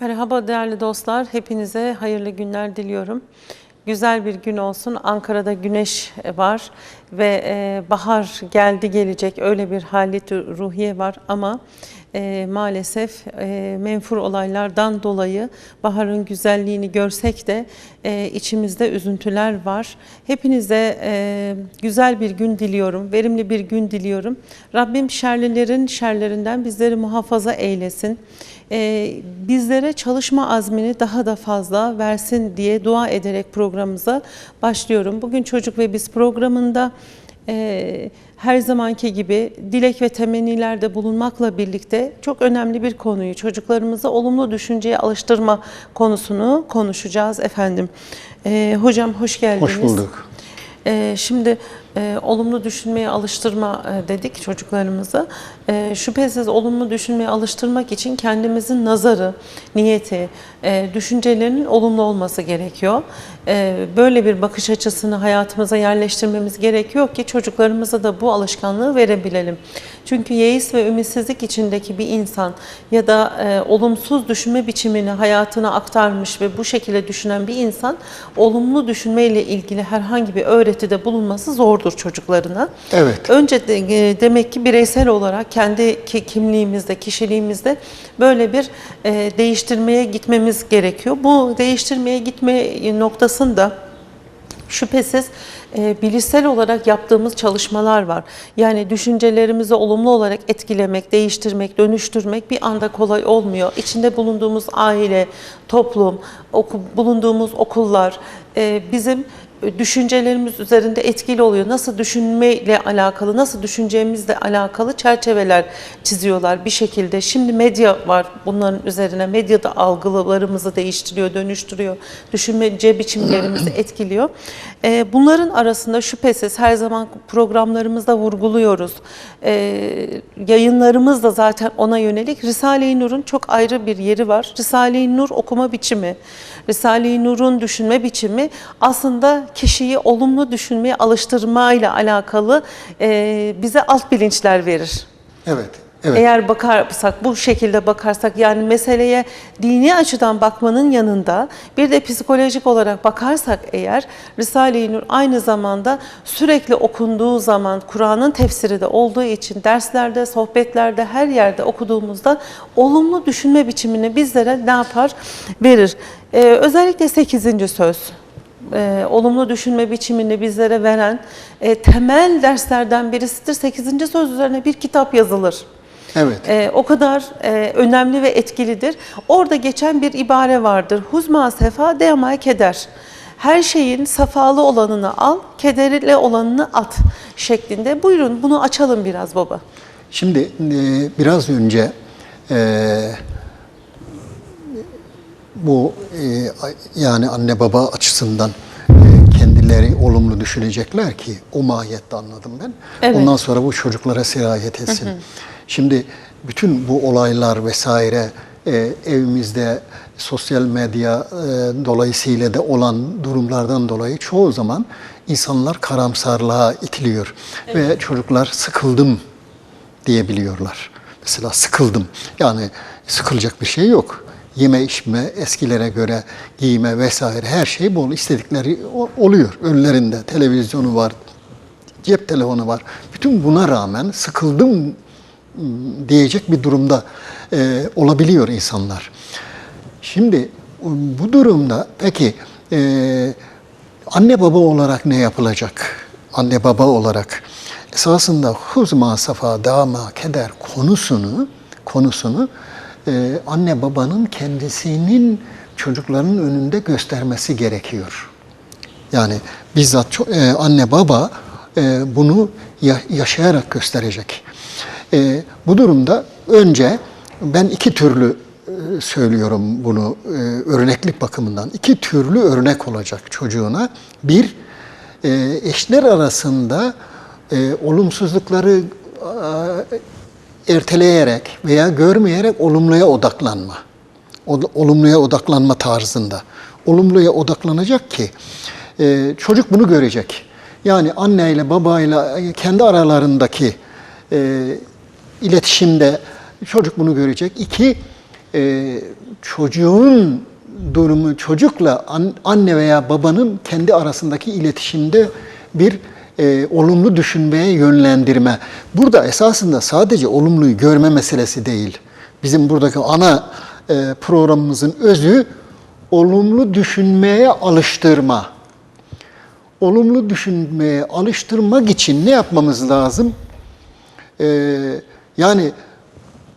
Merhaba değerli dostlar. Hepinize hayırlı günler diliyorum. Güzel bir gün olsun. Ankara'da güneş var ve e, bahar geldi gelecek. Öyle bir halet ruhiye var ama e, maalesef e, menfur olaylardan dolayı baharın güzelliğini görsek de e, içimizde üzüntüler var. Hepinize e, güzel bir gün diliyorum, verimli bir gün diliyorum. Rabbim şerlilerin şerlerinden bizleri muhafaza eylesin. Ee, bizlere çalışma azmini daha da fazla versin diye dua ederek programımıza başlıyorum. Bugün Çocuk ve Biz programında e, her zamanki gibi dilek ve temennilerde bulunmakla birlikte çok önemli bir konuyu çocuklarımızı olumlu düşünceye alıştırma konusunu konuşacağız efendim. Ee, hocam hoş geldiniz. Hoş bulduk. Ee, şimdi e, olumlu düşünmeye alıştırma e, dedik çocuklarımıza. E, şüphesiz olumlu düşünmeye alıştırmak için kendimizin nazarı, niyeti, e, düşüncelerinin olumlu olması gerekiyor. E, böyle bir bakış açısını hayatımıza yerleştirmemiz gerekiyor ki çocuklarımıza da bu alışkanlığı verebilelim. Çünkü yeis ve ümitsizlik içindeki bir insan ya da e, olumsuz düşünme biçimini hayatına aktarmış ve bu şekilde düşünen bir insan olumlu düşünmeyle ilgili herhangi bir öğretide bulunması zordur çocuklarına. Evet. Önce de, e, demek ki bireysel olarak kendi ki- kimliğimizde, kişiliğimizde böyle bir e, değiştirmeye gitmemiz gerekiyor. Bu değiştirmeye gitme noktasında şüphesiz e, bilişsel olarak yaptığımız çalışmalar var. Yani düşüncelerimizi olumlu olarak etkilemek, değiştirmek, dönüştürmek bir anda kolay olmuyor. İçinde bulunduğumuz aile, toplum, oku, bulunduğumuz okullar e, bizim düşüncelerimiz üzerinde etkili oluyor. Nasıl düşünmeyle alakalı, nasıl düşüneceğimizle alakalı çerçeveler çiziyorlar bir şekilde. Şimdi medya var bunların üzerine. Medya da algılarımızı değiştiriyor, dönüştürüyor. Düşünme biçimlerimizi etkiliyor. Ee, bunların arasında şüphesiz her zaman programlarımızda vurguluyoruz. Ee, yayınlarımız da zaten ona yönelik. Risale-i Nur'un çok ayrı bir yeri var. Risale-i Nur okuma biçimi, Risale-i Nur'un düşünme biçimi aslında kişiyi olumlu düşünmeye alıştırmayla alakalı e, bize alt bilinçler verir. Evet. Evet. Eğer bakarsak, bu şekilde bakarsak yani meseleye dini açıdan bakmanın yanında bir de psikolojik olarak bakarsak eğer Risale-i Nur aynı zamanda sürekli okunduğu zaman Kur'an'ın tefsiri de olduğu için derslerde, sohbetlerde her yerde okuduğumuzda olumlu düşünme biçimini bizlere ne yapar? Verir. Ee, özellikle 8. söz e, olumlu düşünme biçimini bizlere veren e, temel derslerden birisidir. 8. söz üzerine bir kitap yazılır. Evet. E, o kadar e, önemli ve etkilidir. Orada geçen bir ibare vardır. Huzma sefa deyama keder. Her şeyin safalı olanını al, kederli olanını at şeklinde. Buyurun bunu açalım biraz baba. Şimdi e, biraz önce e, bu e, yani anne baba açısından e, kendileri olumlu düşünecekler ki o mahiyette anladım ben. Evet. Ondan sonra bu çocuklara sirayet etsin. Şimdi bütün bu olaylar vesaire e, evimizde sosyal medya e, dolayısıyla da olan durumlardan dolayı çoğu zaman insanlar karamsarlığa itiliyor ve çocuklar sıkıldım diyebiliyorlar. Mesela sıkıldım. Yani sıkılacak bir şey yok. Yeme içme, eskilere göre giyime vesaire her şey bol. istedikleri oluyor. Önlerinde televizyonu var, cep telefonu var. Bütün buna rağmen sıkıldım ım, diyecek bir durumda e, olabiliyor insanlar. Şimdi bu durumda peki e, anne baba olarak ne yapılacak? Anne baba olarak esasında huzma safa dama keder konusunu konusunu e, anne babanın kendisinin çocukların önünde göstermesi gerekiyor. Yani bizzat ço- e, anne baba e, bunu ya- yaşayarak gösterecek. E, bu durumda önce ben iki türlü e, söylüyorum bunu e, örneklik bakımından. iki türlü örnek olacak çocuğuna. Bir, e, eşler arasında e, olumsuzlukları e, erteleyerek veya görmeyerek olumluya odaklanma. Olumluya odaklanma tarzında. Olumluya odaklanacak ki e, çocuk bunu görecek. Yani anneyle babayla e, kendi aralarındaki e, iletişimde çocuk bunu görecek. İki, çocuğun durumu çocukla an- anne veya babanın kendi arasındaki iletişimde bir e, olumlu düşünmeye yönlendirme. Burada esasında sadece olumluyu görme meselesi değil. Bizim buradaki ana e, programımızın özü olumlu düşünmeye alıştırma. Olumlu düşünmeye alıştırmak için ne yapmamız lazım? Ee, yani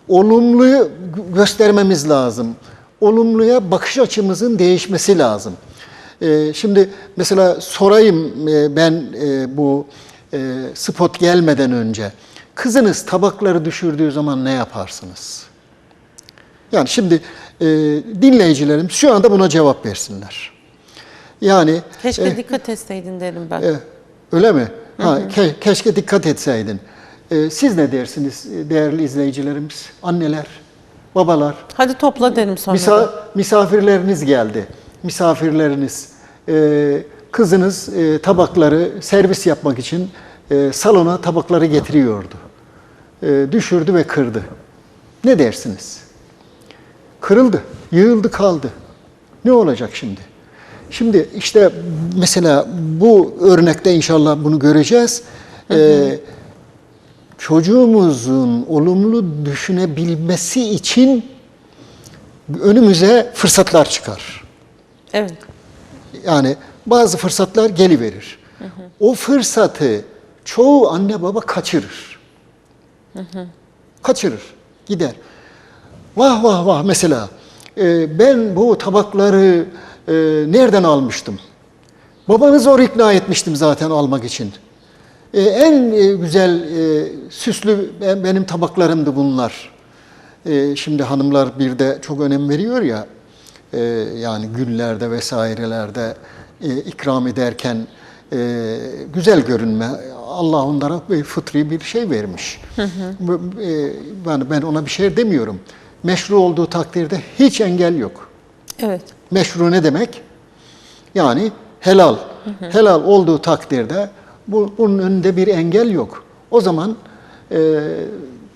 olumluyu gö- göstermemiz lazım. Olumluya bakış açımızın değişmesi lazım. Ee, şimdi mesela sorayım e, ben e, bu e, spot gelmeden önce. Kızınız tabakları düşürdüğü zaman ne yaparsınız? Yani şimdi e, dinleyicilerim şu anda buna cevap versinler. Yani Keşke e, dikkat etseydin derim ben. e, öyle mi? Ha, ke- keşke dikkat etseydin. E, siz ne dersiniz değerli izleyicilerimiz, anneler, babalar? Hadi topla derim sonra. Misa- misafirleriniz geldi. Misafirleriniz. E, kızınız e, tabakları servis yapmak için e, salona tabakları getiriyordu. E, düşürdü ve kırdı. Ne dersiniz? Kırıldı, yığıldı kaldı. Ne olacak şimdi? Şimdi işte mesela bu örnekte inşallah bunu göreceğiz. Ee, çocuğumuzun olumlu düşünebilmesi için önümüze fırsatlar çıkar. Evet. Yani bazı fırsatlar geliverir. O fırsatı çoğu anne baba kaçırır. Kaçırır, gider. Vah vah vah mesela e, ben bu tabakları e, nereden almıştım? Babanı zor ikna etmiştim zaten almak için. E, en e, güzel e, süslü ben- benim tabaklarımdı bunlar. E, şimdi hanımlar bir de çok önem veriyor ya e, yani günlerde vesairelerde e, ikram ederken e, güzel görünme Allah onlara bir fıtri bir şey vermiş. E, yani ben ona bir şey demiyorum. Meşru olduğu takdirde hiç engel yok. Evet. Meşru ne demek? Yani helal. Helal olduğu takdirde bu, bunun önünde bir engel yok. O zaman e,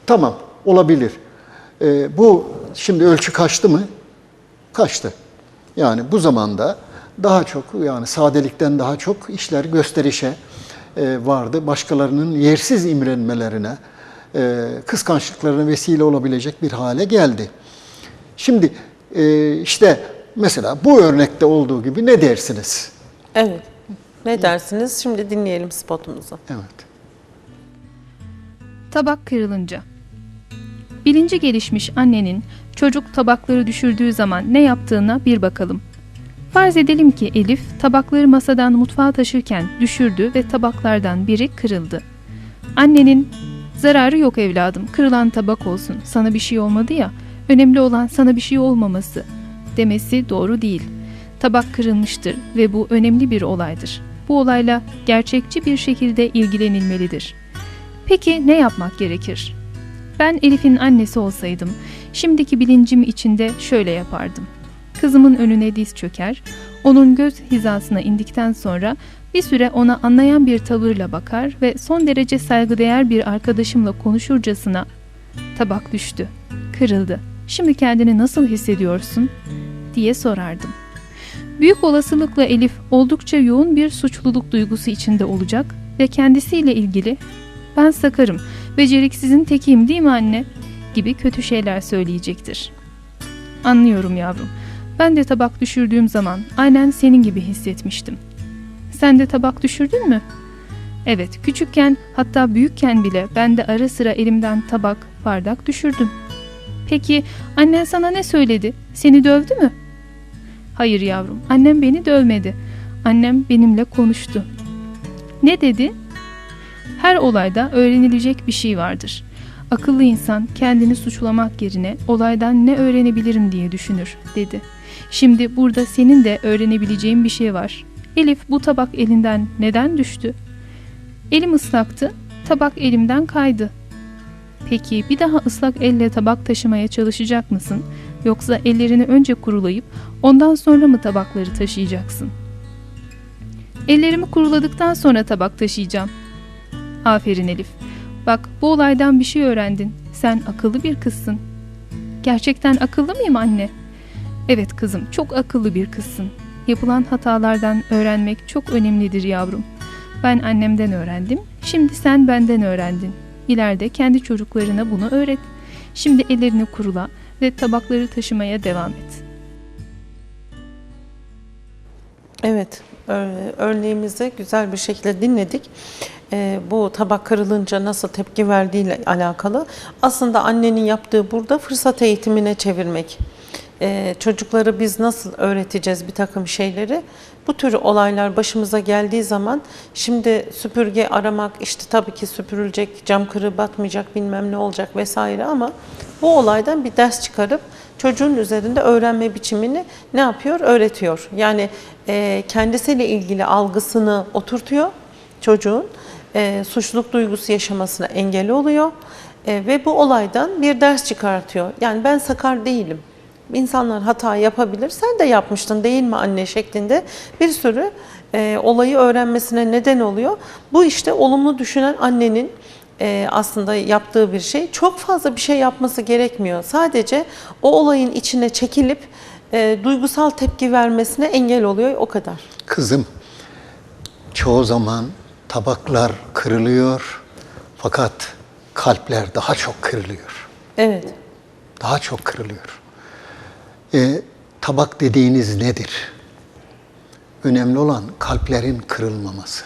tamam olabilir. E, bu şimdi ölçü kaçtı mı? Kaçtı. Yani bu zamanda daha çok yani sadelikten daha çok işler gösterişe e, vardı. Başkalarının yersiz imrenmelerine, e, kıskançlıklarına vesile olabilecek bir hale geldi. Şimdi e, işte mesela bu örnekte olduğu gibi ne dersiniz? Evet. Ne dersiniz? Şimdi dinleyelim spotumuzu. Evet. Tabak kırılınca. Bilinci gelişmiş annenin çocuk tabakları düşürdüğü zaman ne yaptığına bir bakalım. Farz edelim ki Elif tabakları masadan mutfağa taşırken düşürdü ve tabaklardan biri kırıldı. Annenin zararı yok evladım kırılan tabak olsun sana bir şey olmadı ya önemli olan sana bir şey olmaması demesi doğru değil. Tabak kırılmıştır ve bu önemli bir olaydır. Bu olayla gerçekçi bir şekilde ilgilenilmelidir. Peki ne yapmak gerekir? Ben Elif'in annesi olsaydım, şimdiki bilincim içinde şöyle yapardım. Kızımın önüne diz çöker, onun göz hizasına indikten sonra bir süre ona anlayan bir tavırla bakar ve son derece saygıdeğer bir arkadaşımla konuşurcasına tabak düştü, kırıldı. Şimdi kendini nasıl hissediyorsun? diye sorardım. Büyük olasılıkla Elif oldukça yoğun bir suçluluk duygusu içinde olacak ve kendisiyle ilgili ben sakarım, beceriksizin tekiyim değil mi anne? Gibi kötü şeyler söyleyecektir. Anlıyorum yavrum. Ben de tabak düşürdüğüm zaman aynen senin gibi hissetmiştim. Sen de tabak düşürdün mü? Evet, küçükken hatta büyükken bile ben de ara sıra elimden tabak, bardak düşürdüm. Peki annen sana ne söyledi? Seni dövdü mü? Hayır yavrum, annem beni dövmedi. Annem benimle konuştu. Ne dedi? Her olayda öğrenilecek bir şey vardır. Akıllı insan kendini suçlamak yerine olaydan ne öğrenebilirim diye düşünür, dedi. Şimdi burada senin de öğrenebileceğin bir şey var. Elif bu tabak elinden neden düştü? Elim ıslaktı, tabak elimden kaydı. Peki bir daha ıslak elle tabak taşımaya çalışacak mısın? Yoksa ellerini önce kurulayıp ondan sonra mı tabakları taşıyacaksın? Ellerimi kuruladıktan sonra tabak taşıyacağım. Aferin Elif. Bak bu olaydan bir şey öğrendin. Sen akıllı bir kızsın. Gerçekten akıllı mıyım anne? Evet kızım, çok akıllı bir kızsın. Yapılan hatalardan öğrenmek çok önemlidir yavrum. Ben annemden öğrendim, şimdi sen benden öğrendin. İleride kendi çocuklarına bunu öğret. Şimdi ellerini kurula ve tabakları taşımaya devam et. Evet, örneğimizi güzel bir şekilde dinledik. Ee, bu tabak kırılınca nasıl tepki verdiğiyle alakalı. Aslında annenin yaptığı burada fırsat eğitimine çevirmek. Ee, çocukları biz nasıl öğreteceğiz bir takım şeyleri? Bu tür olaylar başımıza geldiği zaman şimdi süpürge aramak işte tabii ki süpürülecek, cam kırığı batmayacak bilmem ne olacak vesaire ama bu olaydan bir ders çıkarıp çocuğun üzerinde öğrenme biçimini ne yapıyor? Öğretiyor. Yani e, kendisiyle ilgili algısını oturtuyor çocuğun. E, suçluluk duygusu yaşamasına engel oluyor. E, ve bu olaydan bir ders çıkartıyor. Yani ben sakar değilim. İnsanlar hata yapabilir. Sen de yapmıştın değil mi anne şeklinde bir sürü e, olayı öğrenmesine neden oluyor. Bu işte olumlu düşünen annenin e, aslında yaptığı bir şey. Çok fazla bir şey yapması gerekmiyor. Sadece o olayın içine çekilip e, duygusal tepki vermesine engel oluyor o kadar. Kızım, çoğu zaman tabaklar kırılıyor fakat kalpler daha çok kırılıyor. Evet. Daha çok kırılıyor. E, tabak dediğiniz nedir? Önemli olan kalplerin kırılmaması.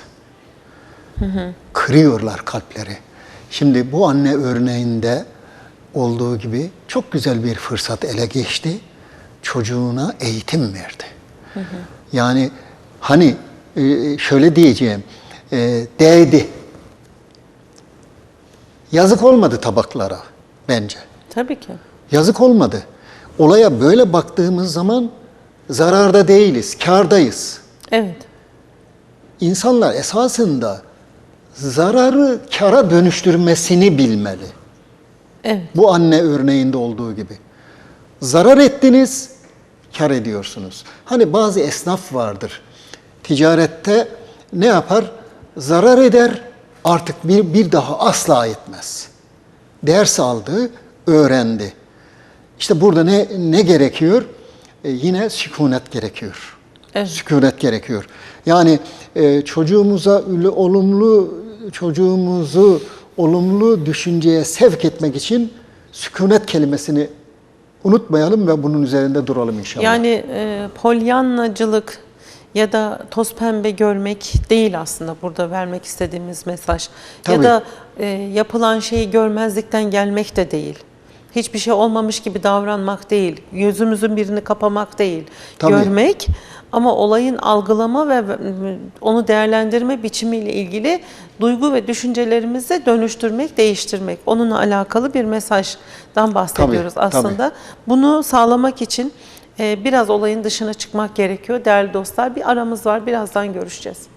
Kırıyorlar kalpleri. Şimdi bu anne örneğinde olduğu gibi çok güzel bir fırsat ele geçti. Çocuğuna eğitim verdi. Yani hani e, şöyle diyeceğim, e, değdi. Yazık olmadı tabaklara bence. Tabii ki. Yazık olmadı. Olaya böyle baktığımız zaman zararda değiliz, kârdayız. Evet. İnsanlar esasında zararı kara dönüştürmesini bilmeli. Evet. Bu anne örneğinde olduğu gibi. Zarar ettiniz, kar ediyorsunuz. Hani bazı esnaf vardır. Ticarette ne yapar? Zarar eder, artık bir, bir daha asla etmez. Ders aldı, öğrendi. İşte burada ne, ne gerekiyor? E, yine sükunet gerekiyor. Evet. Sükunet gerekiyor. Yani e, çocuğumuza olumlu çocuğumuzu olumlu düşünceye sevk etmek için sükunet kelimesini unutmayalım ve bunun üzerinde duralım inşallah. Yani e, polyanlacılık ya da toz pembe görmek değil aslında burada vermek istediğimiz mesaj. Tabii. Ya da e, yapılan şeyi görmezlikten gelmek de değil. Hiçbir şey olmamış gibi davranmak değil. Gözümüzün birini kapamak değil. Tabii. Görmek ama olayın algılama ve onu değerlendirme biçimiyle ilgili duygu ve düşüncelerimizi dönüştürmek, değiştirmek. Onunla alakalı bir mesajdan bahsediyoruz Tabii, tabii. aslında. Bunu sağlamak için biraz olayın dışına çıkmak gerekiyor değerli dostlar. Bir aramız var, birazdan görüşeceğiz.